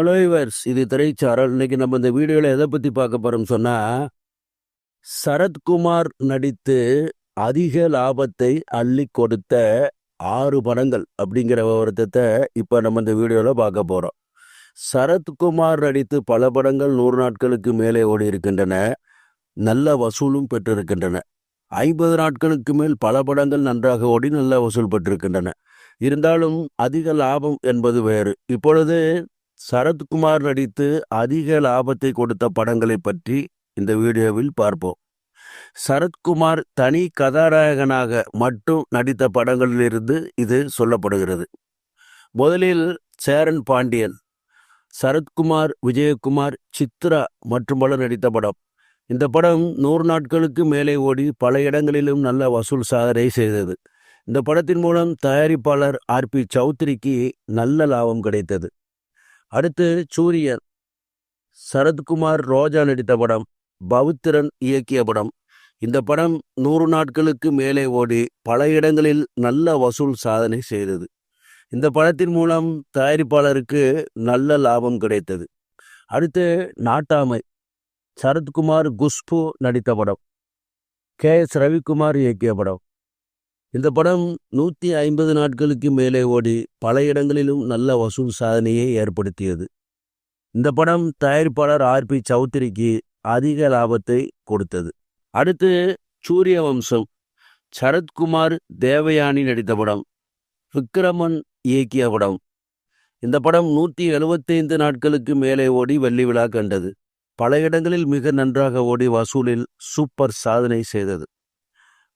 Followers இது திரைச்சாரல். இன்னைக்கு நம்ம இந்த வீடியோவில் எதை பற்றி பார்க்க போகிறோம் சொன்னால் சரத்குமார் நடித்து அதிக லாபத்தை அள்ளி கொடுத்த ஆறு படங்கள் அப்படிங்கிற விவரத்தை இப்போ நம்ம இந்த வீடியோவில் பார்க்க போகிறோம் சரத்குமார் நடித்து பல படங்கள் நூறு நாட்களுக்கு மேலே ஓடி இருக்கின்றன. நல்ல வசூலும் பெற்றிருக்கின்றன. ஐம்பது நாட்களுக்கு மேல் பல படங்கள் நன்றாக ஓடி நல்ல வசூல் பெற்றிருக்கின்றன. இருந்தாலும் அதிக லாபம் என்பது வேறு. இப்பொழுது சரத்குமார் நடித்து அதிக லாபத்தை கொடுத்த படங்களை பற்றி இந்த வீடியோவில் பார்ப்போம். சரத்குமார் தனி கதாநாயகனாக மட்டும் நடித்த படங்களிலிருந்து இது சொல்லப்படுகிறது. முதலில் சேரன் பாண்டியன் சரத்குமார் விஜயகுமார் சித்ரா மற்றும் பலர் நடித்த படம். இந்த படம் நூறு நாட்களுக்கு மேலே ஓடி பல இடங்களிலும் நல்ல வசூல் சாதனை செய்தது. இந்த படத்தின் மூலம் தயாரிப்பாளர் ஆர் பி சௌத்ரிக்கு நல்ல லாபம் கிடைத்தது. அடுத்து சூரியன். சரத்குமார் ரோஜா நடித்த படம் பவித்திரன் இயக்கிய படம். இந்த படம் நூறு நாட்களுக்கு மேலே ஓடி பல இடங்களில் நல்ல வசூல் சாதனை செய்தது. இந்த படத்தின் மூலம் தயாரிப்பாளருக்கு நல்ல லாபம் கிடைத்தது. அடுத்து நாட்டாமை சரத்குமார் குஷ்பு நடித்த படம். கே எஸ் ரவிக்குமார் இயக்கிய படம். இந்த படம் நூற்றி ஐம்பது நாட்களுக்கு மேலே ஓடி பல இடங்களிலும் நல்ல வசூல் சாதனையை ஏற்படுத்தியது. இந்த படம் தயாரிப்பாளர் ஆர் பி சௌத்ரிக்கு அதிக லாபத்தை கொடுத்தது. அடுத்து சூரிய வம்சம். சரத்குமார் தேவயானி நடித்த படம். விக்ரமன் இயக்கிய படம். இந்த படம் நூற்றி எழுபத்தைந்து நாட்களுக்கு மேலே ஓடி வெள்ளி விழா கண்டது. பல இடங்களில் மிக நன்றாக ஓடி வசூலில் சூப்பர் சாதனை செய்தது.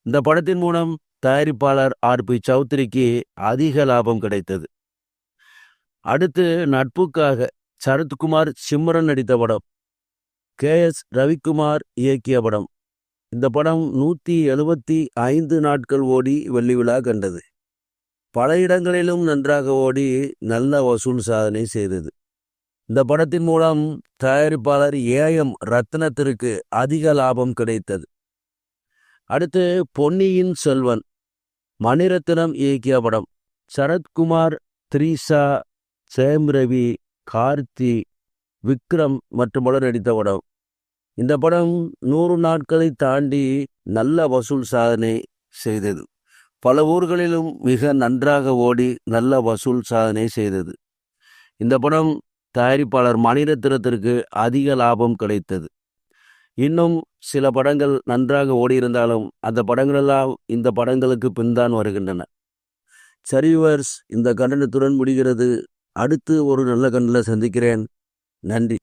இந்த படத்தின் மூலம் தயாரிப்பாளர் ஆர் பி சௌத்ரிக்கு அதிக லாபம் கிடைத்தது. அடுத்து நட்புக்காக சரத்குமார் சிம்ரன் நடித்த படம். கே எஸ் ரவிக்குமார் இயக்கிய படம். இந்த படம் நூற்றி எழுபத்தி ஐந்து நாட்கள் ஓடி வெள்ளி விழா கண்டது. பல இடங்களிலும் நன்றாக ஓடி நல்ல வசூல் சாதனை செய்தது. இந்த படத்தின் மூலம் தயாரிப்பாளர் ஏஎம் ரத்னத்திற்கு அதிக லாபம் கிடைத்தது. அடுத்து பொன்னியின் செல்வன் மணிரத்னம் இயக்கிய படம். சரத்குமார் த்ரீசா சேம் ரவி கார்த்தி விக்ரம் மற்றும் பலர் நடித்த படம். இந்த படம் நூறு நாட்களை தாண்டி நல்ல வசூல் சாதனை செய்தது. பல ஊர்களிலும் மிக நன்றாக ஓடி நல்ல வசூல் சாதனை செய்தது. இந்த படம் தயாரிப்பாளர் மணிரத்னத்திற்கு அதிக லாபம் கிடைத்தது. இன்னும் சில படங்கள் நன்றாக ஓடியிருந்தாலும் அந்த படங்களெல்லாம் இந்த படங்களுக்கு பின்தான் வருகின்றன. சரிவர்ஸ் இந்த கண்டனத்துடன் முடிகிறது. அடுத்து ஒரு நல்ல கண்டனில் சந்திக்கிறேன். நன்றி.